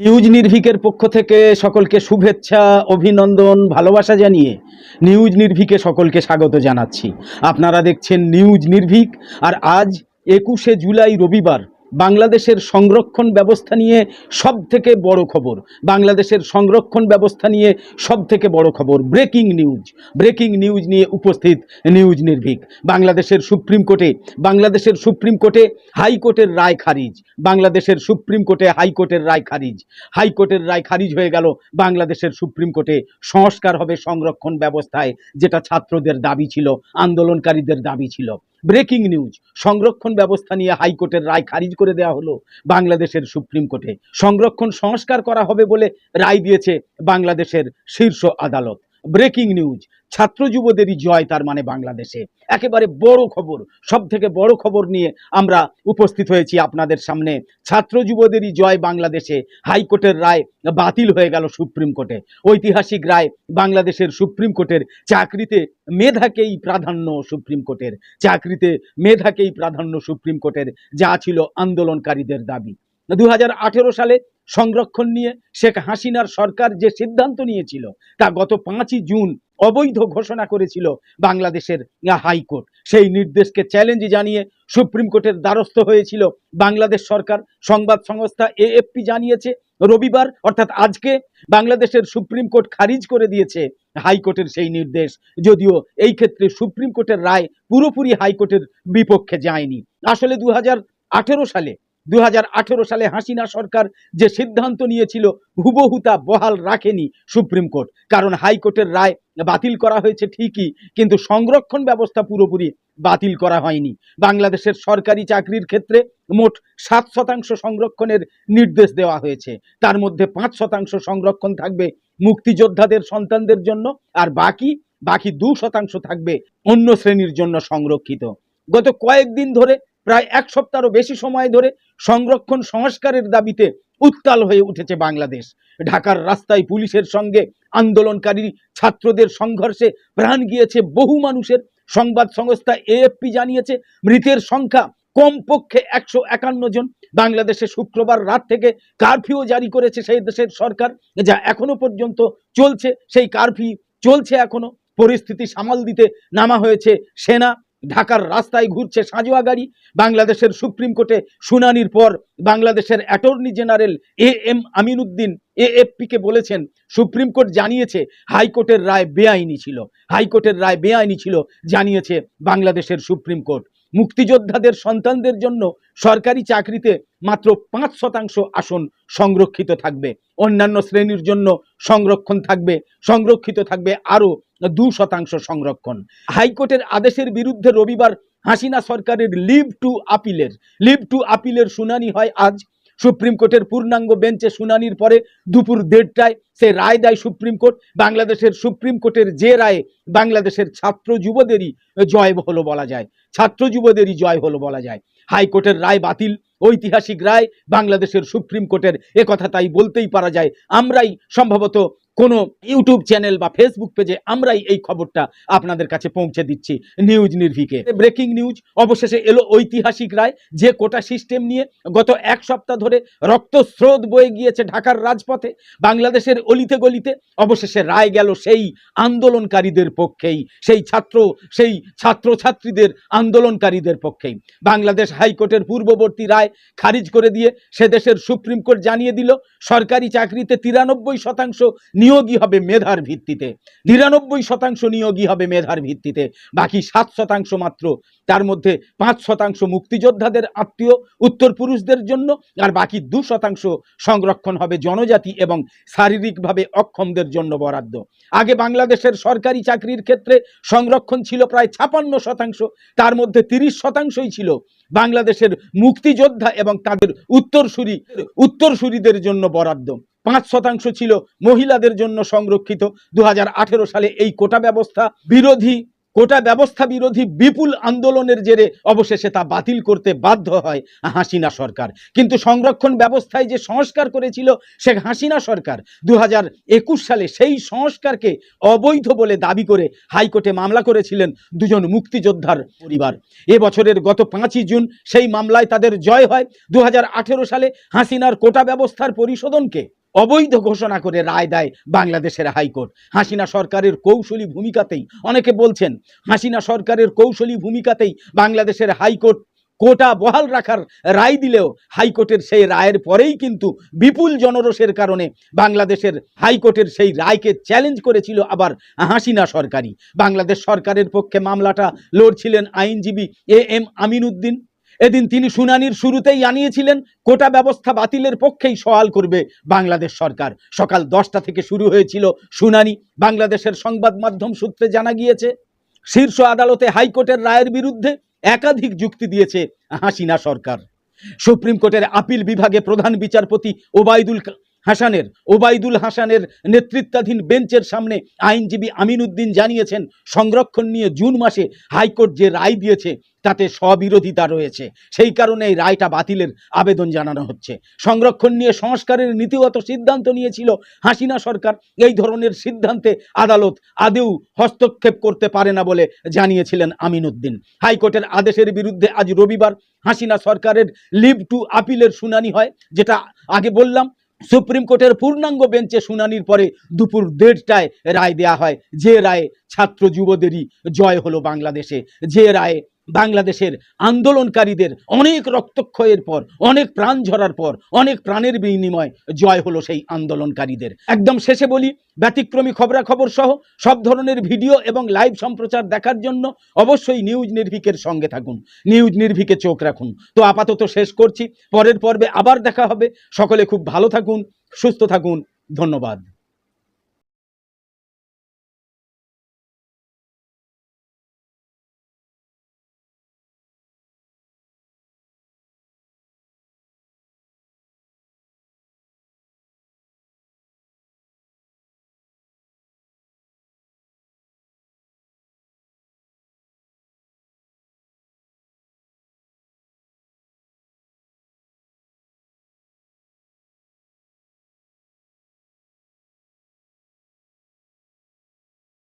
News নির্ভিকের পক্ষ থেকে সকলকে শুভেচ্ছা, অভিনন্দন, ভালোবাসা জানিয়ে নিউজ নির্ভিকে সকলকে স্বাগত জানাচ্ছি। আপনারা দেখছেন নিউজ নির্ভিক, আর আজ একুশে জুলাই রবিবার বাংলাদেশের সংরক্ষণ ব্যবস্থা নিয়ে সব থেকে বড় খবর। বাংলাদেশের সংরক্ষণ ব্যবস্থা নিয়ে সব থেকে বড় খবর। Breaking news. ব্রেকিং নিউজ নিয়ে উপস্থিত নিউজ নির্ভীক। বাংলাদেশের সুপ্রিম কোর্টে, বাংলাদেশের সুপ্রিম কোর্টে হাইকোর্টের রায় খারিজ। বাংলাদেশের সুপ্রিম কোর্টে হাইকোর্টের রায় খারিজ। হাইকোর্টের রায় খারিজ হয়ে গেল বাংলাদেশের সুপ্রিম কোর্টে। সংস্কার হবে সংরক্ষণ ব্যবস্থায়, যেটা ছাত্রদের দাবি ছিল, আন্দোলনকারীদের দাবি ছিল। Breaking news. সংরক্ষণ ব্যবস্থা নিয়ে হাইকোর্টের রায় খারিজ করে দেওয়া হলো বাংলাদেশের সুপ্রিম কোর্টে। সংরক্ষণ সংস্কার করা হবে বলে রায় দিয়েছে বাংলাদেশের শীর্ষ আদালত। ব্রেকিং নিউজ ছাত্র যুবদেরই জয় তার মানে বাংলাদেশে। একেবারে বড় খবর সব থেকে বড় খবর নিয়ে আমরা উপস্থিত হয়েছি আপনাদের সামনে। ছাত্র যুবদেরই জয় বাংলাদেশে, হাইকোর্টের রায় বাতিল হয়ে গেল সুপ্রিম কোর্টে। ঐতিহাসিক রায় বাংলাদেশের সুপ্রিম কোর্টের চাকরিতে মেধাকেই প্রাধান্য সুপ্রিম কোর্টের। চাকরিতে মেধাকেই প্রাধান্য সুপ্রিম কোর্টের, যা ছিল আন্দোলনকারীদের দাবি। দু হাজার আঠেরো সালে সংরক্ষণ নিয়ে শেখ হাসিনার সরকার যে সিদ্ধান্ত নিয়েছিল, তা গত পাঁচই জুন অবৈধ ঘোষণা করেছিল বাংলাদেশের হাইকোর্ট। সেই নির্দেশকে চ্যালেঞ্জ জানিয়ে সুপ্রিম কোর্টের দ্বারস্থ হয়েছিল বাংলাদেশ সরকার। সংবাদ সংস্থা এএফপি জানিয়েছে, রবিবার অর্থাৎ আজকে বাংলাদেশের সুপ্রিম কোর্ট খারিজ করে দিয়েছে হাইকোর্টের সেই নির্দেশ। যদিও এই ক্ষেত্রে সুপ্রিম কোর্টের রায় পুরোপুরি হাইকোর্টের বিপক্ষে যায়নি। আসলে দু হাজার আঠেরো সালে দু হাজার আঠেরো সালে হাসিনা সরকার যে সিদ্ধান্ত নিয়েছিল, হুবহু তা বহাল রাখেনি সুপ্রিম কোর্ট। কারণ হাইকোর্টের রায় বাতিল করা হয়েছে ঠিকই, কিন্তু সংরক্ষণ ব্যবস্থা পুরোপুরি বাতিল করা হয়নি। বাংলাদেশের সরকারি চাকরির ক্ষেত্রে মোট সাত শতাংশ সংরক্ষণের নির্দেশ দেওয়া হয়েছে। তার মধ্যে পাঁচ শতাংশ সংরক্ষণ থাকবে মুক্তিযোদ্ধাদের সন্তানদের জন্য, আর বাকি বাকি দু শতাংশ থাকবে অন্য শ্রেণির জন্য সংরক্ষিত। গত কয়েকদিন ধরে প্রায় এক সপ্তাহেরও বেশি সময় ধরে সংরক্ষণ সংস্কারের দাবিতে উত্তাল হয়ে উঠেছে বাংলাদেশ। ঢাকার রাস্তায় পুলিশের সঙ্গে আন্দোলনকারী ছাত্রদের সংঘর্ষে প্রাণ গিয়েছে বহু মানুষের। সংবাদ সংস্থা এএফপি জানিয়েছে, মৃতের সংখ্যা কমপক্ষে একশো একান্ন জন। বাংলাদেশে শুক্রবার রাত থেকে কারফিউ জারি করেছে সেই দেশের সরকার, যা এখনও পর্যন্ত চলছে। সেই কারফিউ চলছে এখনও। পরিস্থিতি সামাল দিতে নামা হয়েছে সেনা ঢাকার রাস্তায় ঘুরছে সাঁজোয়া গাড়ি। বাংলাদেশের সুপ্রিম কোর্টে শুনানির পর বাংলাদেশের attorney general A M Aminuddin এএফপিকে বলেছেন, সুপ্রিম কোর্ট জানিয়েছে হাইকোর্টের রায় বেআইনি ছিল। হাইকোর্টের রায় বেআইনি ছিল, জানিয়েছে বাংলাদেশের সুপ্রিম কোর্ট। মুক্তিযোদ্ধাদের সন্তানদের জন্য সরকারি চাকরিতে মাত্র পাঁচ শতাংশ আসন সংরক্ষিত থাকবে। অন্যান্য শ্রেণির জন্য সংরক্ষণ থাকবে, সংরক্ষিত থাকবে আরও দু শতাংশ সংরক্ষণ। হাইকোর্টের আদেশের বিরুদ্ধে রবিবার হাসিনা সরকারের লিভ টু আপিলের, লিভ টু আপিলের শুনানি হয় আজ। সুপ্রিম কোর্টের পূর্ণাঙ্গ বেঞ্চে শুনানির পরে দুপুর দেড়টায় সে রায় দেয় সুপ্রিম কোর্ট। বাংলাদেশের সুপ্রিম কোর্টের যে রায়ে বাংলাদেশের ছাত্র যুবদেরই জয় হলো বলা যায়। ছাত্র যুবদেরই জয় হলো বলা যায়। হাইকোর্টের রায় বাতিল। ঐতিহাসিক রায় বাংলাদেশের সুপ্রিম কোর্টের। একথা তাই বলতেই পারা যায়। আমরাই সম্ভবত কোনো ইউটিউব চ্যানেল বা ফেসবুক পেজে আমরাই এই খবরটা আপনাদের কাছে পৌঁছে দিচ্ছি নিউজ নির্ভিকে। ব্রেকিং নিউজ, অবশেষে এলো ঐতিহাসিক রায়, যে কোটা সিস্টেম নিয়ে গত এক সপ্তাহ ধরে রক্তস্রোত বয়ে গিয়েছে ঢাকার রাজপথে, বাংলাদেশের অলিতে গলিতে, অবশেষে রায় গেল সেই আন্দোলনকারীদের পক্ষেই, সেই ছাত্র, সেই ছাত্রছাত্রীদের আন্দোলনকারীদের পক্ষেই। বাংলাদেশ হাইকোর্টের পূর্ববর্তী রায় খারিজ করে দিয়ে সে দেশের সুপ্রিম কোর্ট জানিয়ে দিল, সরকারি চাকরিতে তিরানব্বই শতাংশ নিয়োগই হবে মেধার ভিত্তিতে। নিরানব্বই শতাংশ নিয়োগই হবে মেধার ভিত্তিতে। বাকি সাত শতাংশ মাত্র। তার মধ্যে পাঁচ শতাংশ মুক্তিযোদ্ধাদের আত্মীয় উত্তর পুরুষদের জন্য, আর বাকি দু শতাংশ সংরক্ষণ হবে জনজাতি এবং শারীরিকভাবে অক্ষমদের জন্য বরাদ্দ। আগে বাংলাদেশের সরকারি চাকরির ক্ষেত্রে সংরক্ষণ ছিল প্রায় ছাপান্ন শতাংশ। তার মধ্যে তিরিশ শতাংশই ছিল বাংলাদেশের মুক্তিযোদ্ধা এবং তাদের উত্তরসূরি, উত্তরসূরিদের জন্য বরাদ্দ। পাঁচ শতাংশ ছিল মহিলাদের জন্য সংরক্ষিত। দু হাজার আঠেরো সালে এই কোটা ব্যবস্থা বিরোধী, কোটা ব্যবস্থা বিরোধী বিপুল আন্দোলনের জেরে অবশেষে তা বাতিল করতে বাধ্য হয় হাসিনা সরকার। কিন্তু সংরক্ষণ ব্যবস্থায় যে সংস্কার করেছিল শেখ হাসিনা সরকার দু হাজার একুশ সালে সেই সংস্কারকে অবৈধ বলে দাবি করে হাইকোর্টে মামলা করেছিলেন দুজন মুক্তিযোদ্ধার পরিবার। এ বছরের গত পাঁচই জুন সেই মামলায় তাদের জয় হয়। দু হাজার আঠেরো সালে হাসিনার কোটা ব্যবস্থার পরিশোধনকে অবৈধ ঘোষণা করে রায় দেয় বাংলাদেশের হাইকোর্ট। হাসিনা সরকারের কৌশলী ভূমিকাতেই অনেকে বলছেন, হাসিনা সরকারের কৌশলী ভূমিকাতেই বাংলাদেশের হাইকোর্ট কোটা বহাল রাখার রায় দিলেও হাইকোর্টের সেই রায়ের পরেই কিন্তু বিপুল জনরোষের কারণে বাংলাদেশের হাইকোর্টের সেই রায়কে চ্যালেঞ্জ করেছিল আবার হাসিনা সরকারি বাংলাদেশ সরকারের পক্ষে মামলাটা লড়ছিলেন আইনজীবী এ এম আমিন উদ্দিন এদিন তিনি শুনানির শুরুতেই জানিয়েছিলেন, কোটা ব্যবস্থা বাতিলের পক্ষেই সওয়াল করবে বাংলাদেশ সরকার। সকাল দশটা থেকে শুরু হয়েছিল শুনানি। বাংলাদেশের সংবাদ মাধ্যম সূত্রে জানা গিয়েছে, শীর্ষ আদালতে হাইকোর্টের রায়ের বিরুদ্ধে একাধিক যুক্তি দিয়েছে হাসিনা সরকার। সুপ্রিম কোর্টের আপিল বিভাগে প্রধান বিচারপতি ওবায়দুল হাসানের, ওবায়দুল হাসানের নেতৃত্বাধীন বেঞ্চের সামনে আইনজীবী আমিন উদ্দিন জানিয়েছেন, সংরক্ষণ নিয়ে জুন মাসে হাইকোর্ট যে রায় দিয়েছে, তাতে স্ববিরোধিতা রয়েছে। সেই কারণে এই রায়টা বাতিলের আবেদন জানানো হচ্ছে। সংরক্ষণ নিয়ে সংস্কারের নীতিগত সিদ্ধান্ত নিয়েছিল হাসিনা সরকার। এই ধরনের সিদ্ধান্তে আদালত আদেও হস্তক্ষেপ করতে পারে না বলে জানিয়েছিলেন আমিন উদ্দিন হাইকোর্টের আদেশের বিরুদ্ধে আজ রবিবার হাসিনা সরকারের লিভ টু আপিলের শুনানি হয়, যেটা আগে বললাম সুপ্রিম কোর্টের পূর্ণাঙ্গ বেঞ্চে শুনানির পরে দুপুর দেড়টায় রায় দেয়া হয়। যে রায়ে ছাত্র যুবদেরই জয় হলো বাংলাদেশে। যে রায়ে বাংলাদেশের আন্দোলনকারীদের অনেক রক্তক্ষয়ের পর, অনেক প্রাণ ঝরার পর, অনেক প্রাণের বিনিময় জয় হলো সেই আন্দোলনকারীদের। একদম শেষে বলি, ব্যতিক্রমী খবরাখবর সহ সব ধরনের ভিডিও এবং লাইভ সম্প্রচার দেখার জন্য অবশ্যই নিউজ নির্ভিকের সঙ্গে থাকুন। নিউজ নির্ভিকে চোখ রাখুন। তো আপাতত শেষ করছি। পরের পর্বে আবার দেখা হবে। সকলে খুব ভালো থাকুন, সুস্থ থাকুন। ধন্যবাদ।